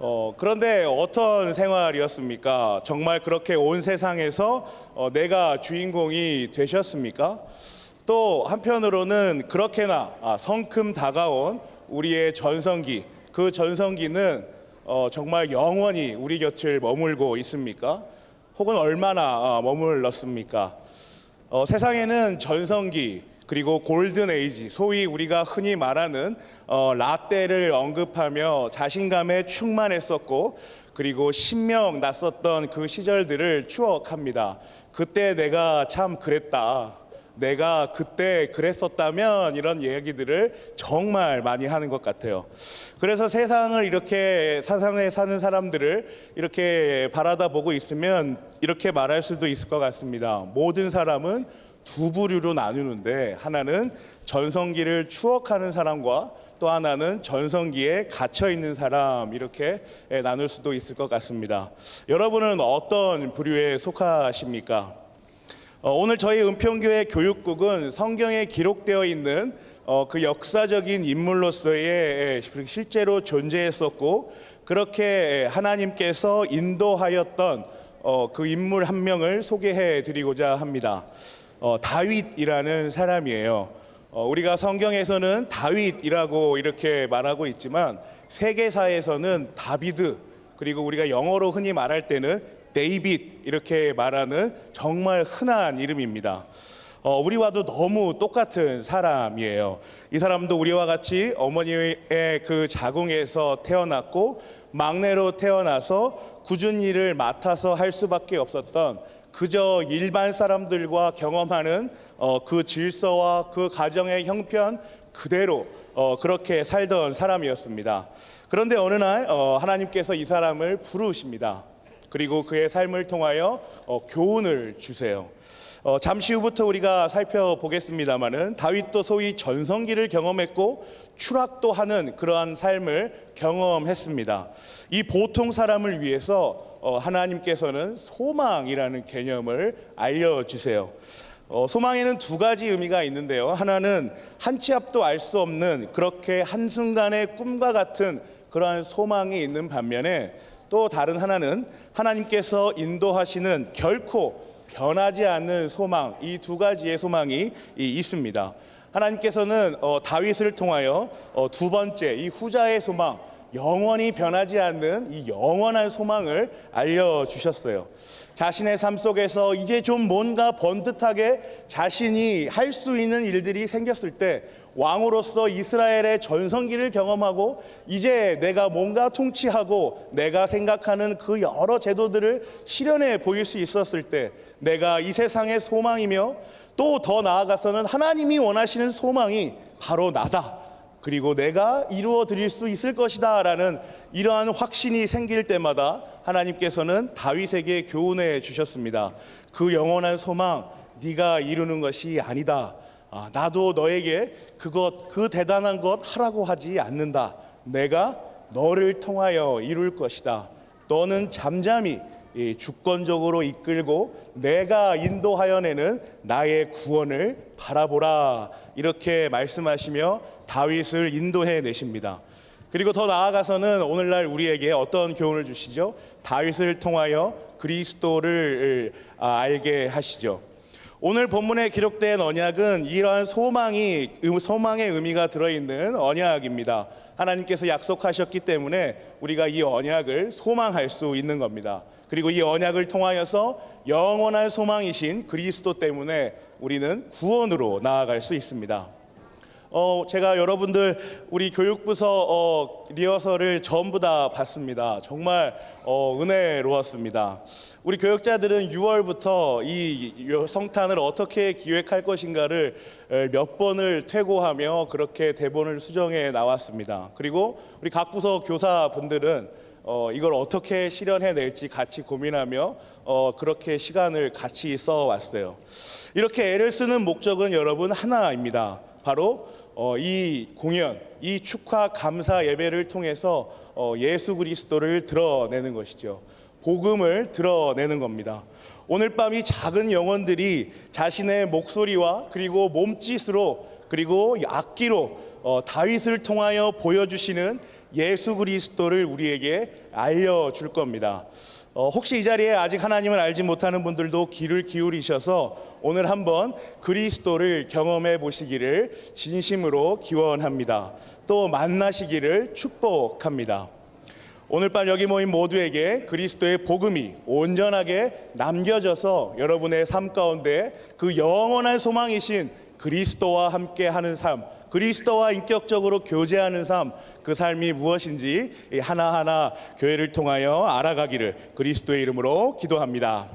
어, 그런데 어떤 생활이었습니까? 정말 그렇게 온 세상에서 어, 내가 주인공이 되셨습니까? 또 한편으로는 그렇게나 아, 성큼 다가온 우리의 전성기, 그 전성기는 어, 정말 영원히 우리 곁을 머물고 있습니까? 혹은 얼마나 아, 머물렀습니까? 어, 세상에는 전성기 그리고 골든 에이지 소위 우리가 흔히 말하는 어, 라떼를 언급하며 자신감에 충만했었고 그리고 신명 났었던 그 시절들을 추억합니다. 그때 내가 참 그랬다. 내가 그때 그랬었다면 이런 얘기들을 정말 많이 하는 것 같아요. 그래서 세상을 이렇게 세상에 사는 사람들을 이렇게 바라다 보고 있으면 이렇게 말할 수도 있을 것 같습니다. 모든 사람은 두 부류로 나누는데 하나는 전성기를 추억하는 사람과 또 하나는 전성기에 갇혀 있는 사람 이렇게 나눌 수도 있을 것 같습니다. 여러분은 어떤 부류에 속하십니까? 어, 오늘 저희 은평교회 교육국은 성경에 기록되어 있는 어, 그 역사적인 인물로서의 예, 그 실제로 존재했었고 그렇게 하나님께서 인도하였던 어, 그 인물 한 명을 소개해 드리고자 합니다. 어, 다윗이라는 사람이에요. 어, 우리가 성경에서는 다윗이라고 이렇게 말하고 있지만 세계사에서는 다비드 그리고 우리가 영어로 흔히 말할 때는 데이빗 이렇게 말하는 정말 흔한 이름입니다. 어, 우리와도 너무 똑같은 사람이에요. 이 사람도 우리와 같이 어머니의 그 자궁에서 태어났고 막내로 태어나서 굳은 일을 맡아서 할 수밖에 없었던 그저 일반 사람들과 경험하는 어, 그 질서와 그 가정의 형편 그대로 어, 그렇게 살던 사람이었습니다. 그런데 어느 날 어, 하나님께서 이 사람을 부르십니다. 그리고 그의 삶을 통하여 어, 교훈을 주세요. 어, 잠시 후부터 우리가 살펴보겠습니다만은 다윗도 소위 전성기를 경험했고 추락도 하는 그러한 삶을 경험했습니다. 이 보통 사람을 위해서 어, 하나님께서는 소망이라는 개념을 알려주세요. 어, 소망에는 두 가지 의미가 있는데요. 하나는 한 치 앞도 알 수 없는 그렇게 한순간의 꿈과 같은 그러한 소망이 있는 반면에 또 다른 하나는 하나님께서 인도하시는 결코 변하지 않는 소망 이 두 가지의 소망이 있습니다. 하나님께서는 어, 다윗을 통하여 어, 두 번째 이 후자의 소망 영원히 변하지 않는 이 영원한 소망을 알려 주셨어요. 자신의 삶 속에서 이제 좀 뭔가 번듯하게 자신이 할 수 있는 일들이 생겼을 때 왕으로서 이스라엘의 전성기를 경험하고 이제 내가 뭔가 통치하고 내가 생각하는 그 여러 제도들을 실현해 보일 수 있었을 때 내가 이 세상의 소망이며 또 더 나아가서는 하나님이 원하시는 소망이 바로 나다. 그리고 내가 이루어 드릴 수 있을 것이다 라는 이러한 확신이 생길 때마다 하나님께서는 다윗에게 교훈해 주셨습니다. 그 영원한 소망 네가 이루는 것이 아니다. 아, 나도 너에게 그것 그 대단한 것 하라고 하지 않는다. 내가 너를 통하여 이룰 것이다. 너는 잠잠히 이 주권적으로 이끌고 내가 인도하여 내는 나의 구원을 바라보라 이렇게 말씀하시며 다윗을 인도해 내십니다. 그리고 더 나아가서는 오늘날 우리에게 어떤 교훈을 주시죠? 다윗을 통하여 그리스도를 아, 알게 하시죠. 오늘 본문에 기록된 언약은 이러한 소망이 소망의 의미가 들어 있는 언약입니다. 하나님께서 약속하셨기 때문에 우리가 이 언약을 소망할 수 있는 겁니다. 그리고 이 언약을 통하여서 영원한 소망이신 그리스도 때문에 우리는 구원으로 나아갈 수 있습니다. 어, 제가 여러분들 우리 교육부서 어, 리허설을 전부 다 봤습니다. 정말 어, 은혜로웠습니다. 우리 교육자들은 6월부터 이 성탄을 어떻게 기획할 것인가를 몇 번을 퇴고하며 그렇게 대본을 수정해 나왔습니다. 그리고 우리 각 부서 교사분들은 어, 이걸 어떻게 실현해낼지 같이 고민하며 어, 그렇게 시간을 같이 써왔어요. 이렇게 애를 쓰는 목적은 여러분 하나입니다. 바로 어, 이 공연, 이 축하 감사 예배를 통해서 어, 예수 그리스도를 드러내는 것이죠. 복음을 드러내는 겁니다. 오늘 밤 이 작은 영혼들이 자신의 목소리와 그리고 몸짓으로 그리고 악기로 어, 다윗을 통하여 보여주시는 예수 그리스도를 우리에게 알려줄 겁니다. 어, 혹시 이 자리에 아직 하나님을 알지 못하는 분들도 귀를 기울이셔서 오늘 한번 그리스도를 경험해 보시기를 진심으로 기원합니다. 또 만나시기를 축복합니다. 오늘 밤 여기 모인 모두에게 그리스도의 복음이 온전하게 남겨져서 여러분의 삶 가운데 그 영원한 소망이신 그리스도와 함께 하는 삶, 그리스도와 인격적으로 교제하는 삶, 그 삶이 무엇인지 이 하나하나 교회를 통하여 알아가기를 그리스도의 이름으로 기도합니다.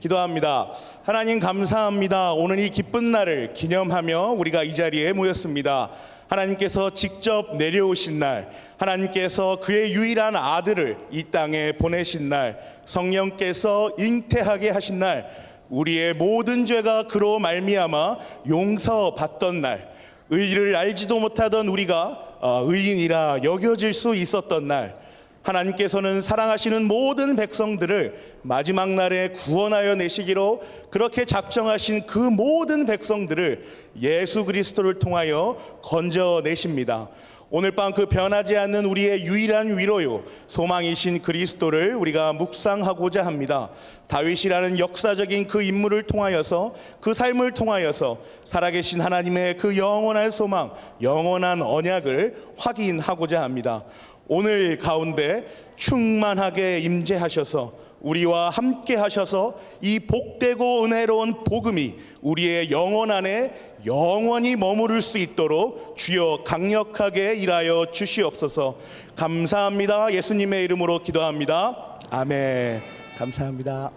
기도합니다. 하나님 감사합니다. 오늘 이 기쁜 날을 기념하며 우리가 이 자리에 모였습니다. 하나님께서 직접 내려오신 날, 하나님께서 그의 유일한 아들을 이 땅에 보내신 날, 성령께서 잉태하게 하신 날, 우리의 모든 죄가 그로 말미암아 용서받던 날, 의를 알지도 못하던 우리가 어, 의인이라 여겨질 수 있었던 날, 하나님께서는 사랑하시는 모든 백성들을 마지막 날에 구원하여 내시기로 그렇게 작정하신 그 모든 백성들을 예수 그리스도를 통하여 건져 내십니다. 오늘 밤 그 변하지 않는 우리의 유일한 위로요 소망이신 그리스도를 우리가 묵상하고자 합니다. 다윗이라는 역사적인 그 인물을 통하여서 그 삶을 통하여서 살아계신 하나님의 그 영원한 소망, 영원한 언약을 확인하고자 합니다. 오늘 가운데 충만하게 임재하셔서 우리와 함께 하셔서 이 복되고 은혜로운 복음이 우리의 영혼 안에 영원히 머무를 수 있도록 주여 강력하게 일하여 주시옵소서. 감사합니다. 예수님의 이름으로 기도합니다. 아멘. 감사합니다.